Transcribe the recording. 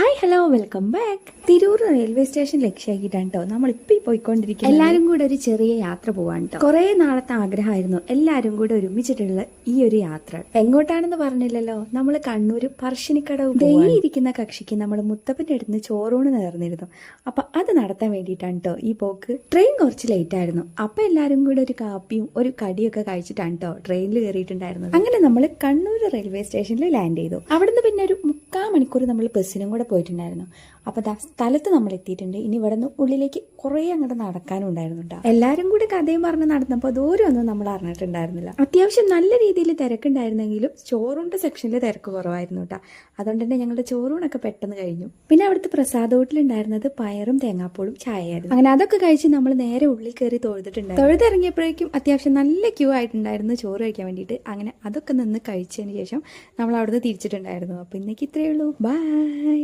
Hi hello welcome back Tirur railway station ലക്ഷ്യമാക്കിയിട്ടാണ് കേട്ടോ നമ്മളിപ്പോൾ ഈ പോയിക്കൊണ്ടിരിക്കുന്നത്. എല്ലാവരും കൂടെ ഒരു ചെറിയ യാത്ര പോവാണ് കേട്ടോ കുറേ നാളത്തെ ആഗ്രഹമായിരുന്നു എല്ലാവരും കൂടെ ഒരുമിച്ചിട്ടുള്ള ഈ ഒരു യാത്ര. എങ്ങോട്ടാണെന്ന് പറഞ്ഞില്ലല്ലോ? നമ്മൾ കണ്ണൂർ പറശ്ശിനിക്കടവ് ഡെയിലി ഇരിക്കുന്ന കക്ഷിക്ക് നമ്മൾ മുത്തപ്പന്റെ അടുത്ത് ചോറൂണ് നേർന്നിരുന്നു. അപ്പൊ അത് നടത്താൻ വേണ്ടിയിട്ടാണ് കേട്ടോ ഈ പോക്ക്. ട്രെയിൻ കുറച്ച് ലേറ്റ് ആയിരുന്നു. അപ്പൊ എല്ലാവരും കൂടെ ഒരു കാപ്പിയും ഒരു കടിയൊക്കെ കഴിച്ചിട്ടാണ് കേട്ടോ ട്രെയിനിൽ കയറിയിട്ടുണ്ടായിരുന്നത്. അങ്ങനെ നമ്മൾ കണ്ണൂർ റെയിൽവേ സ്റ്റേഷനിൽ ലാൻഡ് ചെയ്തു. അവിടുന്ന് പിന്നെ ഒരു മുക്കാൽ മണിക്കൂർ നമ്മൾ ബസ്സിനും കൂടെ പോയിട്ടുണ്ടായിരുന്നു. അപ്പോൾ ദാ സ്ഥലത്ത് നമ്മൾ എത്തിയിട്ടുണ്ട്. ഇനി ഇവിടെ നിന്ന് ഉള്ളിലേക്ക് കുറേ അങ്ങോട്ട് നടക്കാനും ഉണ്ടായിരുന്നുണ്ടോ എല്ലാവരും കൂടി കഥയും പറഞ്ഞ് നടന്നപ്പോൾ ദൂരം ഒന്നും നമ്മൾ അറിഞ്ഞിട്ടുണ്ടായിരുന്നില്ല. അത്യാവശ്യം നല്ല രീതിയിൽ തിരക്കുണ്ടായിരുന്നെങ്കിലും ചോറുണ്ട് സെക്ഷനിൽ തിരക്ക് കുറവായിരുന്നു കേട്ടോ അതുകൊണ്ട് തന്നെ ഞങ്ങളുടെ ചോറൂണൊക്കെ പെട്ടെന്ന് കഴിഞ്ഞു. പിന്നെ അവിടുത്തെ പ്രസാദ ഹോട്ടലുണ്ടായിരുന്നത് പയറും തേങ്ങാപ്പോളും ചായയായിരുന്നു. അങ്ങനെ അതൊക്കെ കഴിച്ച് നമ്മൾ നേരെ ഉള്ളിൽ കയറി തൊഴുതിട്ടുണ്ടായിരുന്നു. തൊഴുതിറങ്ങിയപ്പോഴേക്കും അത്യാവശ്യം നല്ല ക്യൂ ആയിട്ടുണ്ടായിരുന്നു ചോറ് കഴിക്കാൻ വേണ്ടിയിട്ട്. അങ്ങനെ അതൊക്കെ നിന്ന് കഴിച്ചതിന് ശേഷം നമ്മൾ അവിടുന്ന് തിരിച്ചിട്ടുണ്ടായിരുന്നു. അപ്പോൾ ഇന്നേക്ക് ഇത്രയേ ഉള്ളൂ. ബൈ